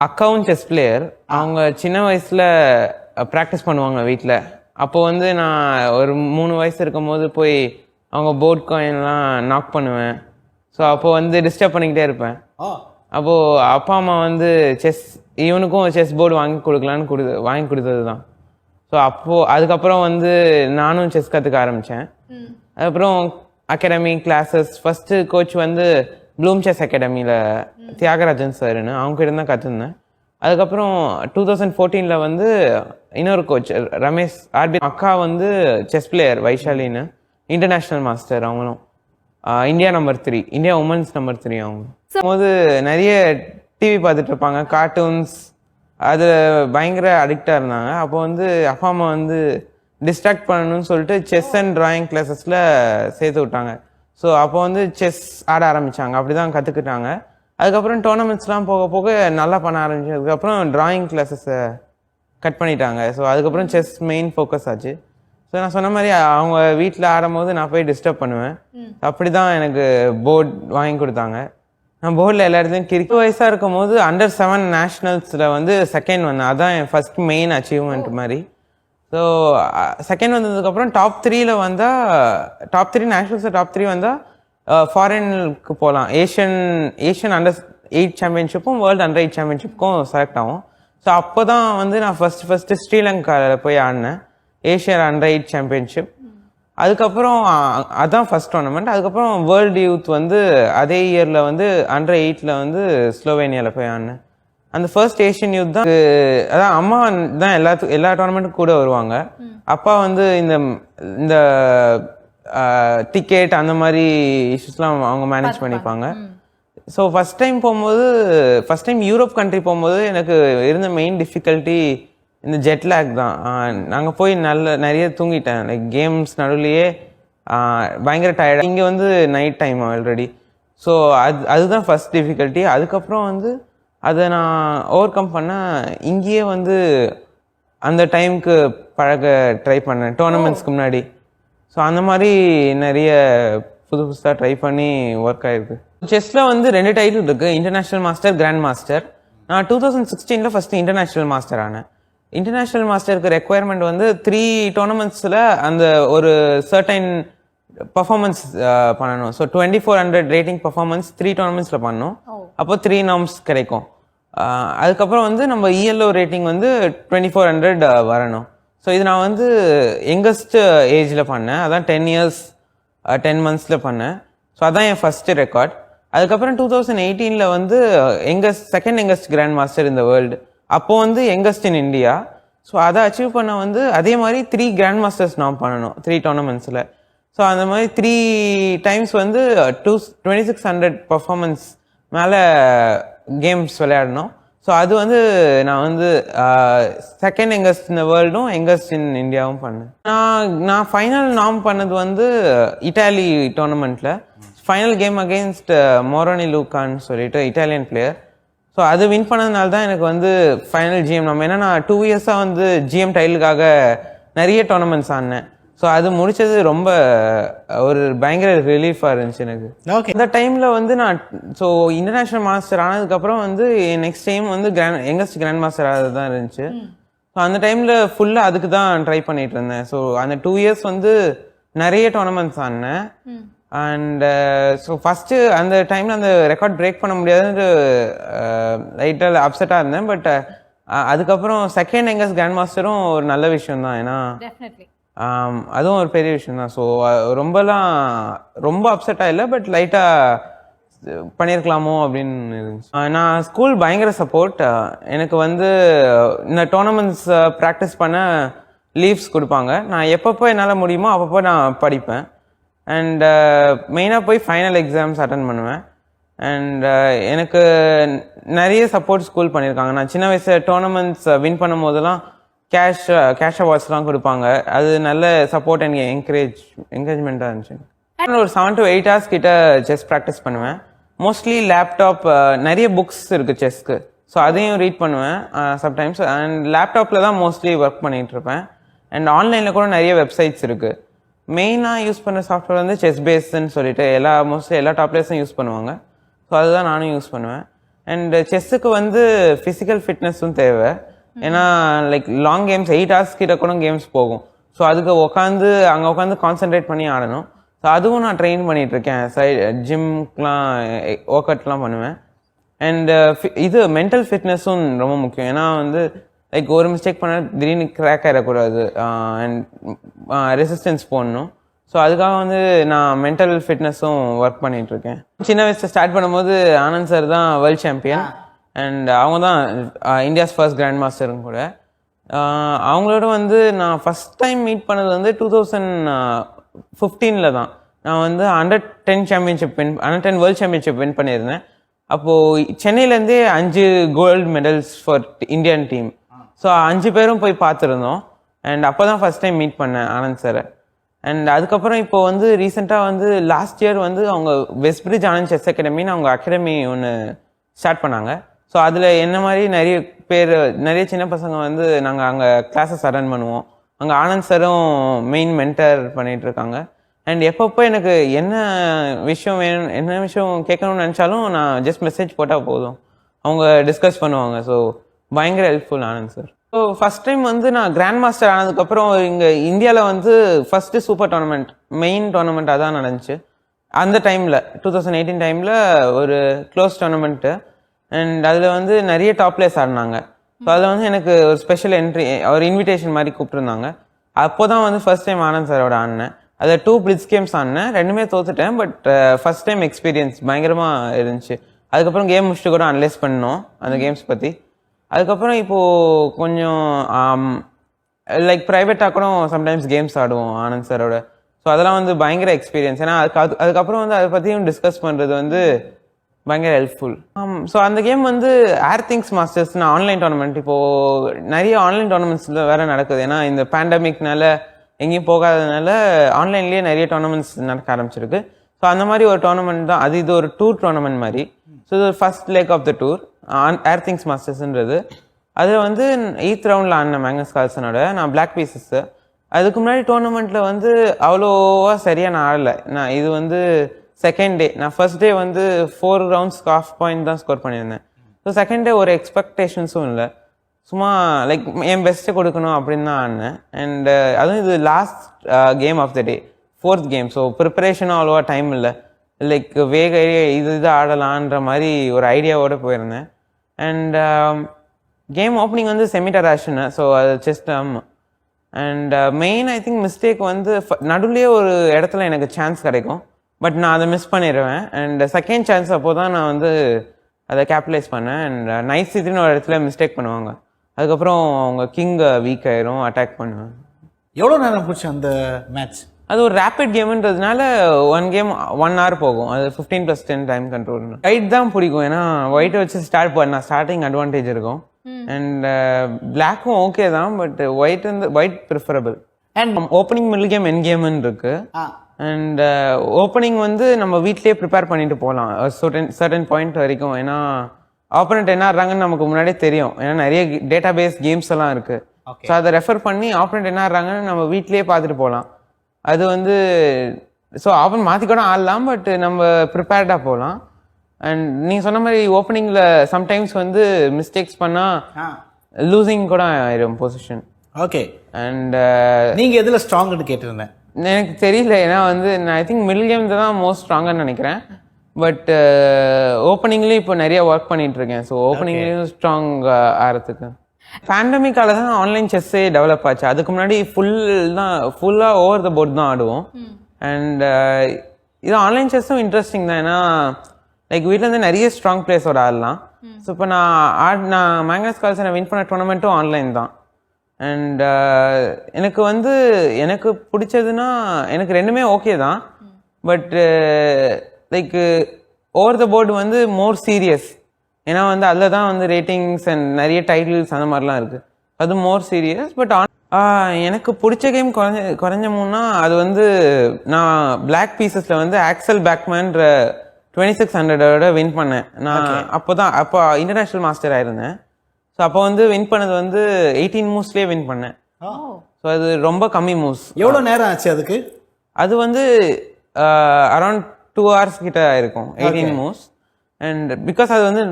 அக்காவும் chess player அவங்க சின்ன வயசுல ப்ராக்டிஸ் பண்ணுவாங்க வீட்டில் அப்போ வந்து நான் ஒரு மூணு வயசு இருக்கும்போது போய் அவங்க போர்ட் காயின்லாம் நாக் பண்ணுவேன். ஸோ அப்போ வந்து டிஸ்டர்ப் பண்ணிக்கிட்டே இருப்பேன். அப்போது அப்பா அம்மா வந்து செஸ் இவனுக்கும் செஸ் போர்டு வாங்கி கொடுக்கலான்னு கொடு வாங்கி கொடுத்தது தான் ஸோ அப்போது அதுக்கப்புறம் வந்து நானும் செஸ் கற்றுக்க ஆரம்பித்தேன் அதுக்கப்புறம் அகாடமி கிளாஸஸ் ஃபஸ்ட்டு கோச் வந்து ப்ளூம் செஸ் அகாடமியில் தியாகராஜன் சார்னு அவங்ககிட்ட தான் கற்றுருந்தேன் அதுக்கப்புறம் டூ தௌசண்ட் ஃபோர்டீனில் வந்து இன்னொரு கோச் ரமேஷ் ஆர்பி அக்கா வந்து செஸ் பிளேயர் வைஷாலின்னு இன்டர்நேஷ்னல் மாஸ்டர் அவங்களும். India number three India women's number three அவங்க. போது நிறைய டிவி பார்த்துட்டு இருப்பாங்க கார்ட்டூன்ஸ் அது பயங்கர அடிக்டாக இருந்தாங்க. அப்போ வந்து அப்பா அம்மா வந்து டிஸ்ட்ராக்ட் பண்ணணும்னு சொல்லிட்டு செஸ் அண்ட் ட்ராயிங் கிளாஸஸில் சேர்த்து விட்டாங்க. ஸோ அப்போ வந்து செஸ் ஆட ஆரம்பித்தாங்க அப்படி தான் கற்றுக்கிட்டாங்க அதுக்கப்புறம் டோர்னமெண்ட்ஸ்லாம் போக போக நல்லா பண்ண ஆரம்பிச்சதுக்கப்புறம் டிராயிங் கிளாஸஸை கட் பண்ணிட்டாங்க. ஸோ அதுக்கப்புறம் செஸ் மெயின் ஃபோக்கஸ் ஆச்சு. ஸோ நான் சொன்ன மாதிரி அவங்க வீட்டில் ஆடும்போது நான் போய் டிஸ்டர்ப் பண்ணுவேன். அப்படி தான் எனக்கு போர்ட் வாங்கி கொடுத்தாங்க. நான் போர்டில் எல்லா இடத்துலையும் கிரிக்கெட் வயசாக இருக்கும் போது அண்டர் செவன் நேஷ்னல்ஸில் வந்து செகண்ட் வந்தேன். அதான் என் ஃபர்ஸ்ட் மெயின் அச்சீவ்மெண்ட் மாதிரி. ஸோ செகண்ட் uh, வந்ததுக்கப்புறம் டாப் த்ரீயில் வந்தால் டாப் த்ரீ நேஷ்னல்ஸில் டாப் த்ரீ வந்தால் ஃபாரினுக்கு போகலாம் ஏஷியன் ஏஷியன் அண்டர் எயிட் சாம்பியன்ஷிப்பும் வேர்ல்டு அண்டர் எயிட் சாம்பியன்ஷிப்புக்கும் செலக்ட் ஆகும் ஸோ அப்போ தான் வந்து நான் ஃபஸ்ட்டு ஃபஸ்ட்டு ஸ்ரீலங்காவில் போய் ஆடினேன். ஏஷியன் அண்டர் எயிட் சாம்பியன்ஷிப் அதுக்கப்புறம் அதான் ஃபர்ஸ்ட் டோர்னமெண்ட் அதுக்கப்புறம் வேர்ல்டு யூத் வந்து அதே இயரில் வந்து அண்டர் எயிட்டில் வந்து ஸ்லோவேனியாவில் போய் ஆடினேன். அந்த ஃபர்ஸ்ட் ஏஷியன் யூத் தான் அதான் அம்மா தான் எல்லாத்துக்கும் எல்லா டோர்னமெண்ட்டுக்கும் கூட வருவாங்க. அப்பா வந்து இந்த இந்த டிக்கெட் அந்த மாதிரி இஷ்யூஸ்லாம் அவங்க மேனேஜ் பண்ணிப்பாங்க. ஸோ ஃபஸ்ட் டைம் போகும்போது ஃபஸ்ட் டைம் யூரோப் கண்ட்ரி போகும்போது எனக்கு இருந்த மெயின் டிஃபிகல்ட்டி இந்த ஜெட் லேக் தான். நாங்கள் போய் நல்ல நிறைய தூங்கிட்டேன். லைக் கேம்ஸ் நடுவுலையே பயங்கர டயர்டாக இங்கே வந்து நைட் டைம் ஆல்ரெடி ஸோ அது அதுதான் ஃபஸ்ட் டிஃபிகல்ட்டி அதுக்கப்புறம் வந்து அதை நான் ஓவர் கம் பண்ண இங்கேயே வந்து அந்த டைம்க்கு பழக ட்ரை பண்ணேன். டோர்னமெண்ட்ஸ்க்கு முன்னாடி. ஸோ அந்த மாதிரி நிறைய புது புதுசாக ட்ரை பண்ணி ஒர்க் ஆயிருக்கு. செஸ்ஸில் வந்து ரெண்டு டைட்டில் இருக்கு. இன்டர்நேஷ்னல் மாஸ்டர் கிராண்ட் மாஸ்டர் நான் டூ தௌசண்ட் சிக்ஸ்டீனில் ஃபஸ்ட்டு இன்டர்நேஷ்னல் மாஸ்டர் ஆனேன். இன்டர்நேஷ்னல் மாஸ்டருக்கு ரெக்குயர்மெண்ட் வந்து த்ரீ டோர்னமெண்ட்ஸில் அந்த ஒரு சர்டைன் பர்ஃபார்மன்ஸ் பண்ணணும். So twenty four hundred rating performance three டோர்னமெண்ட்ஸில் பண்ணணும் அப்போ த்ரீ நார்ம்ஸ் கிடைக்கும். அதுக்கப்புறம் வந்து நம்ம இஎல்ஓ ரேட்டிங் வந்து டுவெண்ட்டி ஃபோர் ஹண்ட்ரட் வரணும். ஸோ இது நான் வந்து யங்கஸ்ட் ஏஜில் பண்ணேன். அதான் டென் இயர்ஸ் டென் மந்த்ஸில் பண்ணேன். ஸோ அதான் என் ஃபஸ்ட்டு ரெக்கார்ட் அதுக்கப்புறம் டூ தௌசண்ட் எயிட்டீனில் வந்து youngest second youngest grand master இந்த வேர்ல்டு அப்போ வந்து யங்கஸ்ட் இன் இந்தியா ஸோ அதை அச்சீவ் பண்ண வந்து அதே மாதிரி த்ரீ கிராண்ட் மாஸ்டர்ஸ் நான் பண்ணணும் த்ரீ டோர்னமெண்ட்ஸில் ஸோ அந்த மாதிரி த்ரீ டைம்ஸ் வந்து two twenty six hundred performance மேலே கேம்ஸ் விளையாடணும். ஸோ அது வந்து நான் வந்து செகண்ட் எங்கஸ்ட் இந்த வேர்ல்டும் எங்கஸ்ட் இன் இந்தியாவும் பண்ணேன். நான் நான் ஃபைனல் நாம் பண்ணது வந்து இட்டாலி டோர்னமெண்ட்டில் ஃபைனல் கேம் அகெயின்ஸ்ட் மோரோனி லூக்கான்னு சொல்லிட்டு இட்டாலியன் பிளேயர் ஸோ அது வின் பண்ணதுனால தான் எனக்கு வந்து ஃபைனல் ஜிஎம் நம்ம ஏன்னா நான் டூ இயர்ஸாக வந்து ஜிஎம் டைலுக்காக நிறைய டோர்னமெண்ட்ஸ் ஆடினேன். ஸோ அது முடிச்சது ரொம்ப ஒரு பயங்கர ரிலீஃபாக இருந்துச்சு எனக்கு. ஓகே இந்த டைமில் வந்து நான் ஸோ இன்டர்நேஷ்னல் மாஸ்டர் ஆனதுக்கப்புறம் வந்து நெக்ஸ்ட் டைம் வந்து கிராண்ட் யங்கஸ்ட் கிராண்ட் மாஸ்டர் ஆகிறது தான் இருந்துச்சு ஸோ அந்த டைமில் ஃபுல்லாக அதுக்கு தான் ட்ரை பண்ணிட்டு இருந்தேன். ஸோ அந்த டூ இயர்ஸ் வந்து நிறைய டோர்னமெண்ட்ஸ் ஆடினேன். அண்ட் ஸோ ஃபஸ்ட்டு அந்த டைமில் அந்த ரெக்கார்ட் பிரேக் பண்ண முடியாதுன்னு லைட்டாக அப்செட்டாக இருந்தேன். பட் அதுக்கப்புறம் செகண்ட் யங்கஸ்ட் கிராண்ட் மாஸ்டரும் ஒரு நல்ல விஷயம் தான் ஏன்னா அதுவும் ஒரு பெரிய விஷயம் தான். ஸோ ரொம்பலாம் ரொம்ப அப்செட்டாக இல்லை பட் லைட்டாக பண்ணியிருக்கலாமோ அப்படின்னு இருந்துச்சு. நான் ஸ்கூல் பயங்கர சப்போர்ட் எனக்கு வந்து இந்த டோர்னமெண்ட்ஸ் ப்ராக்டிஸ் பண்ண லீவ்ஸ் கொடுப்பாங்க. நான் எப்பப்போ என்னால் முடியுமோ அப்பப்போ நான் படிப்பேன். அண்ட் மெயினாக போய் ஃபைனல் எக்ஸாம்ஸ் அட்டன் பண்ணுவேன். அண்ட் எனக்கு நிறைய சப்போர்ட் ஸ்கூல் பண்ணியிருக்காங்க நான் சின்ன வயசு டோர்னமெண்ட்ஸ் வின் பண்ணும் போதெல்லாம் கேஷ் கேஷ் அவார்ட்ஸ்லாம் கொடுப்பாங்க. அது நல்ல சப்போர்ட் எனக்கு என்கரேஜ் என்கரேஜ்மெண்ட்டாக இருந்துச்சு. நான் ஒரு செவன் டு எயிட் ஹவர்ஸ் கிட்ட செஸ் ப்ராக்டிஸ் பண்ணுவேன். மோஸ்ட்லி லேப்டாப் uh, நிறைய புக்ஸ் இருக்குது செஸ்க்கு ஸோ அதையும் ரீட் பண்ணுவேன் சம்டைம்ஸ் அண்ட் லேப்டாப்பில் தான் மோஸ்ட்லி ஒர்க் பண்ணிகிட்டு இருப்பேன். அண்ட் ஆன்லைனில் கூட நிறைய வெப்சைட்ஸ் இருக்குது மெயினாக யூஸ் பண்ண சாஃப்ட்வேர் வந்து செஸ் பேஸ்ன்னு சொல்லிட்டு எல்லா மோஸ்ட்லி எல்லா டாப் யூஸ் பண்ணுவாங்க. ஸோ அதுதான் நானும் யூஸ் பண்ணுவேன். அண்ட் செஸ்ஸுக்கு வந்து ஃபிசிக்கல் ஃபிட்னஸும் தேவை. ஏன்னா like long games eight hours கிட்ட கூட கேம்ஸ் போகும். ஸோ அதுக்கு உட்காந்து அங்கே உட்காந்து கான்சென்ட்ரேட் பண்ணி ஆடணும். ஸோ அதுவும் நான் ட்ரெயின் பண்ணிகிட்ருக்கேன் இருக்கேன் சை ஜிம்க்குலாம் ஒர்க் அவுட்லாம் பண்ணுவேன். அண்டு uh, இது மென்டல் ஃபிட்னஸும் ரொம்ப முக்கியம். ஏன்னா வந்து லைக் ஒரு மிஸ்டேக் பண்ணால் திடீர்னு கிராக் ஆகிடக்கூடாது அண்ட் ரெசிஸ்டன்ஸ் போடணும். ஸோ அதுக்காக வந்து நான் மென்டல் ஃபிட்னஸும் ஒர்க் பண்ணிகிட்ருக்கேன் சின்ன வயசில் ஸ்டார்ட் பண்ணும்போது ஆனந்த் சார் தான் வேர்ல்ட் சாம்பியன் அண்ட் அவங்க தான் இந்தியாஸ் ஃபர்ஸ்ட் கிராண்ட் மாஸ்டரும் கூட. அவங்களோட வந்து நான் ஃபஸ்ட் டைம் மீட் பண்ணது வந்து டூ தௌசண்ட் ஃபிஃப்டீனில் தான். நான் வந்து under ten championship win under ten world championship win பண்ணியிருந்தேன். அப்போது சென்னையிலேருந்தே அஞ்சு gold medals for Indian team so அஞ்சு பேரும் போய் பார்த்துருந்தோம். அண்ட் அப்போ தான் ஃபஸ்ட் டைம் மீட் பண்ணேன் ஆனந்த் சாரை அண்ட் அதுக்கப்புறம் இப்போ வந்து ரீசெண்டாக வந்து லாஸ்ட் இயர் வந்து அவங்க வெஸ்ட் பிரிட்ஜ் ஆனந்த் செஸ் அகாடமின்னு அவங்க அகாடமி ஒன்று ஸ்டார்ட் பண்ணாங்க. ஸோ அதில் என்ன மாதிரி நிறைய பேர் நிறைய சின்ன பசங்க வந்து நாங்கள் அங்கே கிளாஸஸ் அட்டன் பண்ணுவோம். அங்கே ஆனந்த் சாரும் மெயின் மென்டர் பண்ணிகிட்ருக்காங்க அண்ட் எப்பப்போ எனக்கு என்ன விஷயம் வேணும் என்ன விஷயம் கேட்கணும்னு நினச்சாலும் நான் ஜஸ்ட் மெசேஜ் போட்டால் போதும். அவங்க டிஸ்கஸ் பண்ணுவாங்க. ஸோ பயங்கர helpful Anand sir so first time வந்து நான் கிராண்ட் மாஸ்டர் ஆனதுக்கப்புறம் இங்கே இந்தியாவில் வந்து first super tournament main tournament அதான் நடந்துச்சு. அந்த டைமில் டூ தௌசண்ட் எயிட்டீன் டைமில் ஒரு க்ளோஸ் டோர்னமெண்ட்டு அண்ட் அதில் வந்து நிறைய டாப் பிளேஸ் ஆடினாங்க. ஸோ அதில் வந்து எனக்கு ஒரு ஸ்பெஷல் என்ட்ரி ஒரு இன்விடேஷன் மாதிரி கூப்பிட்டுருந்தாங்க. அப்போ தான் வந்து ஃபர்ஸ்ட் டைம் ஆனந்த் சாரோட ஆடினேன். அதில் டூ பிளிட்ஸ் கேம்ஸ் ஆடினேன். ரெண்டுமே தோத்துட்டேன் பட் ஃபர்ஸ்ட் டைம் எக்ஸ்பீரியன்ஸ் பயங்கரமாக இருந்துச்சு. அதுக்கப்புறம் கேம் முடிச்சுட்டு கூட அனலைஸ் பண்ணோம் அந்த கேம்ஸ் பற்றி அதுக்கப்புறம் இப்போது கொஞ்சம் um, லைக் ப்ரைவேட்டாக கூட சம்டைம்ஸ் கேம்ஸ் ஆடுவோம் ஆனந்த் சாரோட ஸோ அதெல்லாம் வந்து பயங்கர எக்ஸ்பீரியன்ஸ் ஏன்னா அதுக்கு அது- அதுக்கப்புறம் வந்து அதை பற்றியும் டிஸ்கஸ் பண்ணுறது வந்து பயங்கர ஹெல்ப்ஃபுல் ஸோ அந்த கேம் வந்து ஏர் திங்ஸ் மாஸ்டர்ஸ்னு ஆன்லைன் டோர்னமெண்ட் இப்போது நிறைய ஆன்லைன் டோர்னமெண்ட்ஸில் வேறு நடக்குது. ஏன்னா இந்த பேண்டமிக்னால எங்கேயும் போகாததுனால ஆன்லைன்லேயே நிறைய டோர்னமெண்ட்ஸ் நடக்க ஆரம்பிச்சிருக்கு. ஸோ அந்த மாதிரி ஒரு டோர்னமெண்ட் தான். அது இது ஒரு டூர் டோர்னமெண்ட் மாதிரி. ஸோ இது first leg of the tour Airthings மாஸ்டர்ஸ்ன்றது அதில் வந்து எயித் ரவுண்டில் ஆடினேன் மேங்கஸ் கால்சனோட நான் பிளாக் பீசஸ்ஸு அதுக்கு முன்னாடி டோர்னமெண்ட்டில் வந்து அவ்வளோவா சரியாக நான் ஆடலை. நான் இது வந்து செகண்ட் டே நான் ஃபர்ஸ்ட் டே வந்து ஃபோர் ரவுண்ட்ஸ் ஹாஃப் பாயிண்ட் தான் ஸ்கோர் பண்ணியிருந்தேன். ஸோ செகண்ட் டே ஒரு எக்ஸ்பெக்டேஷன்ஸும் இல்லை. சும்மா லைக் என் பெஸ்ட்டு கொடுக்கணும் அப்படின்னு தான் ஆடினேன். அண்ட் uh, அதுவும் இது last game of the day fourth game so ப்ரிப்பரேஷனும் அவ்வளோவா டைம் இல்லை. லைக் வேக இது இது ஆடலான்ற மாதிரி ஒரு ஐடியாவோடு போயிருந்தேன். அண்ட் கேம் ஓப்பனிங் வந்து செமிட்டராஷனு ஸோ அது செஸ்ட் ஆமாம் and main I think mistake வந்து நடுவுலேயே ஒரு இடத்துல எனக்கு சான்ஸ் கிடைக்கும். பட் நான் அதை மிஸ் பண்ணிடுவேன் அண்ட் செகண்ட் சான்ஸ் அப்போ தான் நான் வந்து அதை கேபிட்டலைஸ் பண்ணேன். அண்ட் நைஸ் இதுன்னு ஒரு இடத்துல மிஸ்டேக் பண்ணுவாங்க. அதுக்கப்புறம் அவங்க கிங் வீக் ஆயிரும் அட்டாக் பண்ணுவேன் எவ்வளோ நேரம் போச்சு அந்த மேட்ச் அது ஒரு ரேபிட் கேம்ன்றதுனால ஒன் கேம் ஒன் hour போகும். அது fifteen plus ten time control white தான் பிடிக்கும். ஏன்னா ஒயிட்டை வச்சு ஸ்டார்ட் பண்ண ஸ்டார்டிங் அட்வான்டேஜ் இருக்கும். அண்ட் பிளாக்கும் ஓகே தான் பட் ஒயிட் வந்து white preferable and opening middle game end கேம்னு இருக்கு. ஆ. அண்ட் ஓப்பனிங் வந்து நம்ம வீட்லயே ப்ரிப்பேர் பண்ணிட்டு போகலாம். சர்டன் சர்டன் பாயிண்ட் வரைக்கும். ஏன்னா ஆப்போனண்ட் என்ன ஆடுறாங்கன்னு நமக்கு முன்னாடியே தெரியும். ஏன்னா நிறைய டேட்டா பேஸ் கேம்ஸ் எல்லாம் இருக்கு. Okay. ஸோ அதை ரெஃபர் பண்ணி ஆப்போனண்ட் என்ன ஆடுறாங்கன்னு நம்ம வீட்லயே பார்த்துட்டு போகலாம். அது வந்து ஸோ ஆப்பன் மாற்றி கூட ஆடலாம் பட் நம்ம ப்ரிப்பேர்டாக போகலாம். அண்ட் நீங்கள் சொன்ன மாதிரி ஓப்பனிங்கில் சம்டைம்ஸ் வந்து மிஸ்டேக்ஸ் பண்ணால் லூசிங் கூட ஆயிரும் பொசிஷன் ஓகே அண்ட் நீங்க எதுல ஸ்ட்ராங்னு கேட்டிருந்தேன்? எனக்கு தெரியல. ஏன்னா வந்து நான் ஐ திங்க் மிடில் கேம் தான் மோஸ்ட் ஸ்ட்ராங்கன்னு நினைக்கிறேன். பட் ஓப்பனிங்லேயும் இப்போ நிறைய ஒர்க் பண்ணிட்டு இருக்கேன். ஸோ ஓப்பனிங்லேயும் ஸ்ட்ராங் ஆகிறதுக்கு பேண்டமிக்கால தான் ஆன்லைன் செஸ்ஸே டெவலப் ஆச்சு. அதுக்கு முன்னாடி ஃபுல் தான் ஃபுல்லாக ஓவர் த போர்ட் தான் ஆடுவோம். அண்ட் இது ஆன்லைன் செஸ்ஸும் இன்ட்ரெஸ்டிங் தான். ஏன்னா லைக் வீட்டிலேருந்து நிறைய ஸ்ட்ராங் பிளேஸோட ஆடலாம். ஸோ இப்போ நான் ஆட் நான் மேங்கஸ் கால்ஸ் நான் வின் பண்ண டோர்னமெண்ட்டும் ஆன்லைன் தான். அண்ட் எனக்கு வந்து எனக்கு பிடிச்சதுன்னா எனக்கு ரெண்டுமே ஓகே தான். But like over the board வந்து மோர் சீரியஸ் ஏன்னா வந்து அதில் தான் வந்து ரேட்டிங்ஸ் அண்ட் நிறைய டைட்டில்ஸ் அந்த மாதிரிலாம் இருக்குது அது மோர் சீரியஸ் பட் எனக்கு பிடிச்ச கேம் குறைஞ்ச குறைஞ்ச மூணுனா அது வந்து நான் பிளாக் பீசஸில் வந்து ஆக்சல் பேக்மேன்ற டுவெண்ட்டி சிக்ஸ் ஹண்ட்ரடோட வின் பண்ணேன். நான் அப்போ தான் அப்போ இன்டர்நேஷ்னல் மாஸ்டர் ஆயிருந்தேன். ஸோ அப்போ வந்து வின் பண்ணது வந்து எயிட்டீன் மூவ்ஸ்லேயே வின் பண்ணேன். ஸோ அது ரொம்ப கம்மி மூவ்ஸ் எவ்வளோ நேரம் ஆச்சு அதுக்கு? அது வந்து அரௌண்ட் டூ ஹவர்ஸ் கிட்ட இருக்கும் எயிட்டீன் மூவ்ஸ் அண்ட் பிகாஸ் அது வந்து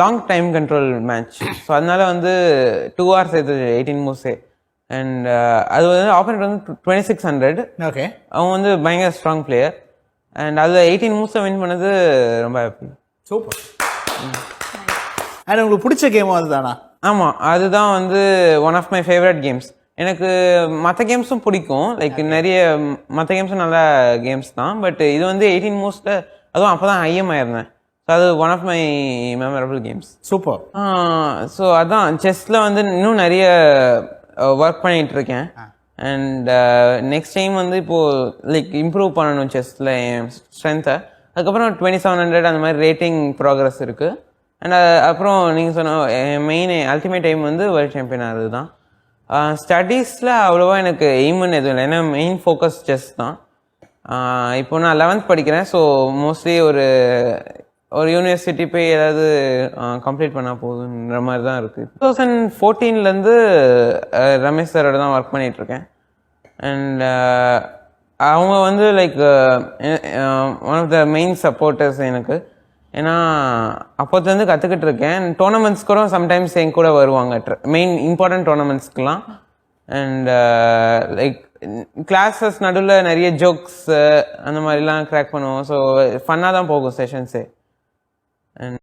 long time control match so அதனால வந்து டூ ஹவர்ஸ் இது எயிட்டீன் மூவ்ஸே அண்ட் அது வந்து ஆப்போனட் வந்து டுவெண்ட்டி சிக்ஸ் ஹண்ட்ரட் ஓகே அவங்க வந்து பயங்கர ஸ்ட்ராங் பிளேயர் அண்ட் அதில் எயிட்டீன் மூவ்ஸை வின் பண்ணது ரொம்ப ஹாப்பி சூப்பர் அண்ட் உங்களுக்கு பிடிச்ச கேமும் அதுதானா? ஆமாம் அதுதான் வந்து one of my favourite games எனக்கு மற்ற கேம்ஸும் பிடிக்கும். லைக் நிறைய மற்ற கேம்ஸும் நல்ல கேம்ஸ் தான். பட் இது வந்து எயிட்டீன் மூவ்ஸில் அதுவும் அப்போ தான் ஐஎம் ஆயிருந்தேன். ஸோ அது one of my memorable games super so அதான் செஸ்ஸில் வந்து இன்னும் நிறைய ஒர்க் பண்ணிட்டு இருக்கேன். அண்ட் நெக்ஸ்ட் டைம் வந்து இப்போது லைக் இம்ப்ரூவ் பண்ணணும் செஸ்ஸில் என் ஸ்ட்ரென்த்தை அதுக்கப்புறம் டுவெண்ட்டி செவன் ஹண்ட்ரட் அந்த மாதிரி ரேட்டிங் ப்ராக்ரஸ் இருக்குது அண்ட் uh, அப்புறம் நீங்கள் சொன்ன மெயின் அல்டிமேட் எய்ம் வந்து வேர்ல்ட் சாம்பியன் ஆகுது தான் ஸ்டடீஸில் அவ்வளோவா எனக்கு எய்ம்னு எதுவும் இல்லை. ஏன்னா மெயின் ஃபோக்கஸ் செஸ் தான். இப்போ நான் லெவன்த் படிக்கிறேன். ஸோ மோஸ்ட்லி ஒரு ஒரு யூனிவர்சிட்டி போய் ஏதாவது கம்ப்ளீட் பண்ணால் போதுன்ற மாதிரி தான் இருக்குது டூ தௌசண்ட் ஃபோர்டீன்லேருந்து ரமேஷ் சாரோட தான் ஒர்க் பண்ணிகிட்ருக்கேன் அண்ட் அவங்க வந்து like one of the main supporters எனக்கு. ஏன்னா அப்போத்துலேருந்து கற்றுக்கிட்டு இருக்கேன் டோர்னமெண்ட்ஸ் கூட சம்டைம்ஸ் என் கூட வருவாங்க. மெயின் இம்பார்ட்டன்ட் டோர்னமெண்ட்ஸ்க்கெலாம் அண்ட் லைக் கிளாஸஸ் நடுவில் நிறைய ஜோக்ஸு uh, அந்த மாதிரிலாம் க்ராக் பண்ணுவோம். ஸோ ஃபன்னாக தான் போகும் செஷன்ஸே அண்ட்